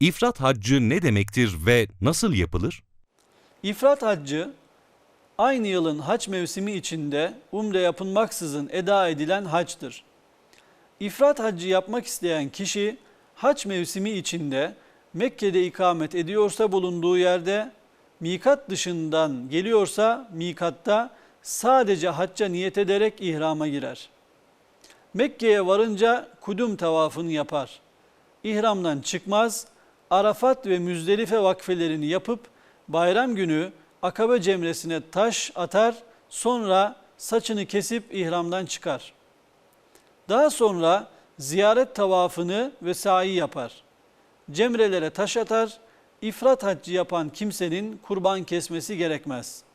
İfrat haccı ne demektir ve nasıl yapılır? İfrat haccı aynı yılın hac mevsimi içinde umre yapılmaksızın eda edilen haçtır. İfrat haccı yapmak isteyen kişi hac mevsimi içinde Mekke'de ikamet ediyorsa bulunduğu yerde, mikat dışından geliyorsa mikatta sadece hacca niyet ederek ihrama girer. Mekke'ye varınca kudüm tavafını yapar. İhramdan çıkmaz, Arafat ve Müzdelife vakfelerini yapıp bayram günü Akabe cemresine taş atar, sonra saçını kesip ihramdan çıkar. Daha sonra ziyaret tavafını ve sa'i yapar. Cemrelere taş atar, ifrat haccı yapan kimsenin kurban kesmesi gerekmez.''